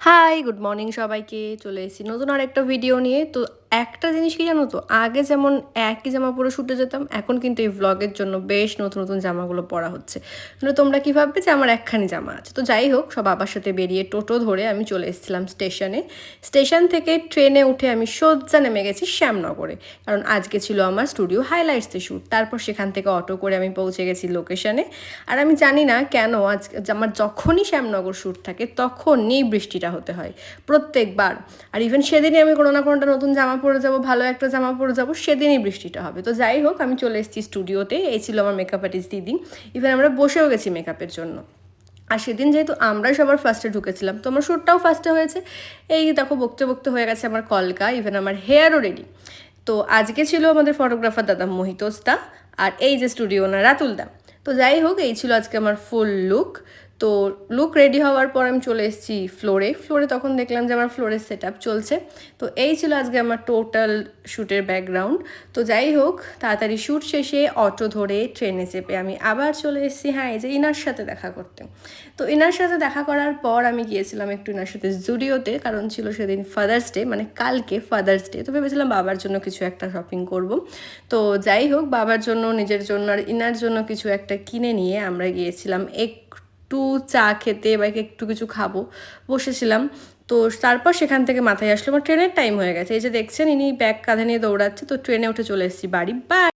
Hi good morning সবাইকে। চলে এসেছি নতুন আর একটা ভিডিও নিয়ে। তো একটা জিনিস কি জানো তো? আগে যেমন একই জামা পরে শুটে যেতাম, এখন কিন্তু এই ব্লগের জন্য বেশ নতুন নতুন জামাগুলো পরা হচ্ছে। কিন্তু তোমরা কী ভাববে যে আমার একখানি জামা আছে? তো যাই হোক, সব বাবার সাথে বেরিয়ে টোটো ধরে আমি চলে এসেছিলাম স্টেশনে। স্টেশন থেকে ট্রেনে উঠে আমি সোজা নেমে গেছি শ্যামনগরে। কারণ আজকে ছিল আমার স্টুডিও হাইলাইটসে শ্যুট। তারপর সেখান থেকে অটো করে আমি পৌঁছে গেছি লোকেশনে। আর আমি জানি না কেন আজ, আমার যখনই শ্যামনগর শ্যুট থাকে, তখনই বৃষ্টিটা হতে হয় প্রত্যেকবার। আর ইভেন সেদিনই আমি কোনো না কোনোটা নতুন জামা পরে যাব, ভালো একটা জামা পরে যাব, সেদিনই বৃষ্টিটা হবে। তো যাই হোক, আমি চলে এসেছি স্টুডিওতে এই ছিল আমার মেকআপ আর্টিস্ট দিদি। ইভেন আমরা বসেও গেছি মেকআপের জন্য। আর সেদিন যেহেতু আমরাই সবার ফার্স্টে ঢুকেছিলাম, তো আমার শ্যুটটাও ফার্স্টে হয়েছে। এই দেখো, বকতে বকতে হয়ে গেছে আমার কলকা ইভেন আমার হেয়ারও রেডি তো আজকে ছিল আমাদের ফটোগ্রাফার দাদা মোহিতোস্তা আর এই যে স্টুডিও না রাতুলদা তো যাই হোক, এই ছিল আজকে আমার ফুল লুক তো লুক রেডি হওয়ার পর আমি চলে এসেছি ফ্লোরে ফ্লোরে তখন দেখলাম যে আমার ফ্লোরের সেট চলছে। তো এই ছিল আজকে আমার টোটাল শ্যুটের ব্যাকগ্রাউন্ড তো যাই হোক, তাড়াতাড়ি শ্যুট শেষে অটো ধরে ট্রেনে চেপে আমি আবার চলে এসেছি। হ্যাঁ এই যে ইনার সাথে দেখা করতে। তো ইনার সাথে দেখা করার পর আমি গিয়েছিলাম একটু ইনার সাথে জুডিওতে, কারণ ছিল সেদিন ফাদার্স ডে মানে কালকে ফাদার্স ডে তো ভেবেছিলাম বাবার জন্য কিছু একটা শপিং করব। তো যাই হোক, বাবার জন্য, নিজের জন্য আর ইনার জন্য কিছু একটা কিনে নিয়ে আমরা গিয়েছিলাম এক একটু চা খেতে বা একটু কিছু খাব, বসেছিলাম। তো তারপর সেখান থেকে মাথায় আসলো, আমার ট্রেনের টাইম হয়ে গেছে। এই যে দেখছেন, ইনি ব্যাগ কাঁধে নিয়ে দৌড়াচ্ছে, তো ট্রেনে উঠে চলে এসেছি বাড়ি। বা